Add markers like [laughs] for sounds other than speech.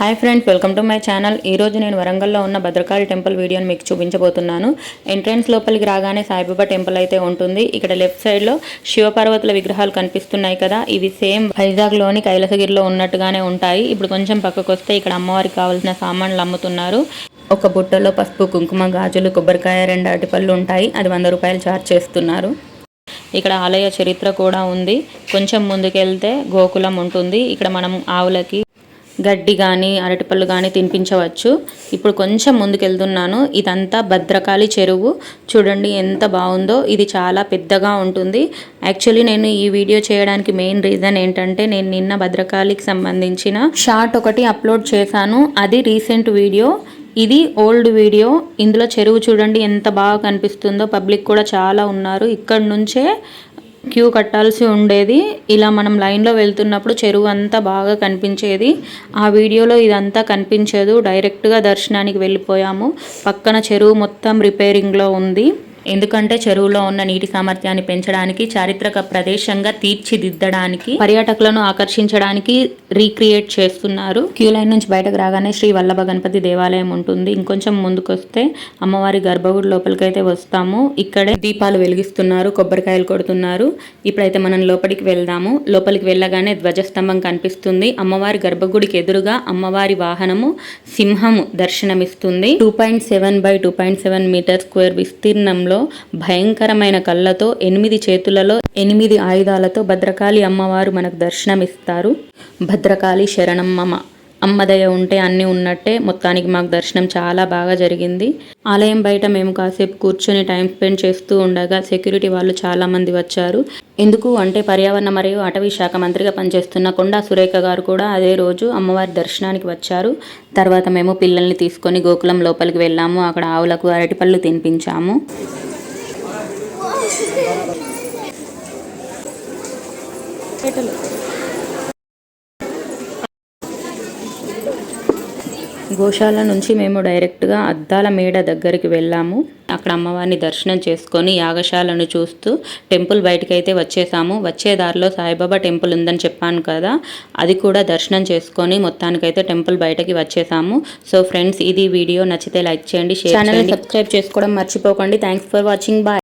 Hi friends welcome to my channel ఈరోజు నేను వరంగల్లో ఉన్న భద్రకాళి టెంపుల్ వీడియోని మీకు చూపించబోతున్నాను. ఎంట్రన్స్ లోపలికి రాగానే సాయిబాబా టెంపుల్ అయితే ఉంటుంది. ఇక్కడ లెఫ్ట్ సైడ్లో శివపార్వతుల విగ్రహాలు కనిపిస్తున్నాయి కదా. ఇవి సేమ్ వైజాగ్లోని కైలాసగిరిలో ఉన్నట్టుగానే ఉంటాయి. ఇప్పుడు కొంచెం పక్కకు వస్తే ఇక్కడ అమ్మవారికి కావాల్సిన సామాన్లు అమ్ముతున్నారు. ఒక బుట్టలో పసుపు కుంకుమ గాజులు కొబ్బరికాయ రెండు అరటిపళ్ళు ఉంటాయి. అది వంద రూపాయలు ఛార్జ్ చేస్తున్నారు. ఇక్కడ ఆలయ చరిత్ర కూడా ఉంది. కొంచెం ముందుకెళ్తే గోకులం ఉంటుంది. ఇక్కడ మనం ఆవులకి గడ్డి కానీ అరటిపళ్ళు కానీ తినిపించవచ్చు. ఇప్పుడు కొంచెం ముందుకెళ్తున్నాను. ఇదంతా భద్రకాళి చెరువు. చూడండి ఎంత బాగుందో. ఇది చాలా పెద్దగా ఉంటుంది. యాక్చువల్లీ నేను ఈ వీడియో చేయడానికి మెయిన్ రీజన్ ఏంటంటే నేను నిన్న భద్రకాళికి సంబంధించిన షార్ట్ ఒకటి అప్లోడ్ చేశాను. అది రీసెంట్ వీడియో ఇది ఓల్డ్ వీడియో ఇందులో చెరువు చూడండి ఎంత బాగా కనిపిస్తుందో. పబ్లిక్ కూడా చాలా ఉన్నారు. ఇక్కడ నుంచే క్యూ కట్టాల్సి ఉండేది. ఇలా మనం లైన్లో వెళ్తున్నప్పుడు చెరువు అంతా బాగా కనిపించేది. ఆ వీడియోలో ఇదంతా కనిపించదు. డైరెక్ట్గా దర్శనానికి వెళ్ళిపోయాము. పక్కన చెరువు మొత్తం రిపేరింగ్లో ఉంది. ఎందుకంటే చెరువులో ఉన్న నీటి సామర్థ్యాన్ని పెంచడానికి చారిత్రక ప్రదేశంగా తీర్చిదిద్దడానికి పర్యాటకులను ఆకర్షించడానికి రీక్రియేట్ చేస్తున్నారు. క్యూ లైన్ నుంచి బయటకు రాగానే శ్రీ వల్లభ గణపతి దేవాలయం ఉంటుంది. ఇంకొంచెం ముందుకొస్తే అమ్మవారి గర్భగుడి లోపలికైతే వస్తాము. ఇక్కడే దీపాలు వెలిగిస్తున్నారు కొబ్బరికాయలు కొడుతున్నారు. ఇప్పుడైతే మనం లోపలికి వెళ్దాము. లోపలికి వెళ్ళగానే ధ్వజస్తంభం కనిపిస్తుంది. అమ్మవారి గర్భగుడికి ఎదురుగా అమ్మవారి వాహనము సింహము దర్శనమిస్తుంది. Two point seven by two point seven metre square విస్తీర్ణంలో భయంకరమైన కళ్ళతో ఎనిమిది చేతులలో ఎనిమిది ఆయుధాలతో భద్రకాళి అమ్మవారు మనకు దర్శనమిస్తారు. భద్రకాళి శరణం మమ. అమ్మదయ ఉంటే అన్నీ ఉన్నట్టే మొత్తానికి మాకు దర్శనం చాలా బాగా జరిగింది. ఆలయం బయట మేము కాసేపు కూర్చొని టైం స్పెండ్ చేస్తూ ఉండగా సెక్యూరిటీ వాళ్ళు చాలా మంది వచ్చారు. ఎందుకు అంటే పర్యావరణ మరియు అటవీ శాఖ మంత్రిగా పనిచేస్తున్న కొండా సురేఖ గారు కూడా అదే రోజు అమ్మవారి దర్శనానికి వచ్చారు. తర్వాత మేము పిల్లల్ని తీసుకొని గోకులం లోపలికి వెళ్ళాము. అక్కడ ఆవులకు అరటిపళ్ళు తినిపించాము. [laughs] గోశాల నుంచి మేము డైరెక్ట్గా అద్దాల మేడ దగ్గరికి వెళ్ళాము. అక్కడ అమ్మవారిని దర్శనం చేసుకొని యాగశాలను చూస్తూ టెంపుల్ బయటికి అయితే వచ్చేసాము. వచ్చే దారిలో సాయిబాబా టెంపుల్ ఉందని చెప్పాను కదా అది కూడా దర్శనం చేసుకొని మొత్తానికైతే టెంపుల్ బయటకి వచ్చేసాము. సో ఫ్రెండ్స్ ఇది వీడియో నచ్చితే లైక్ చేయండి షేర్ చేయండి. సబ్స్క్రైబ్ చేసుకోవడం మర్చిపోకండి. Thanks for watching bye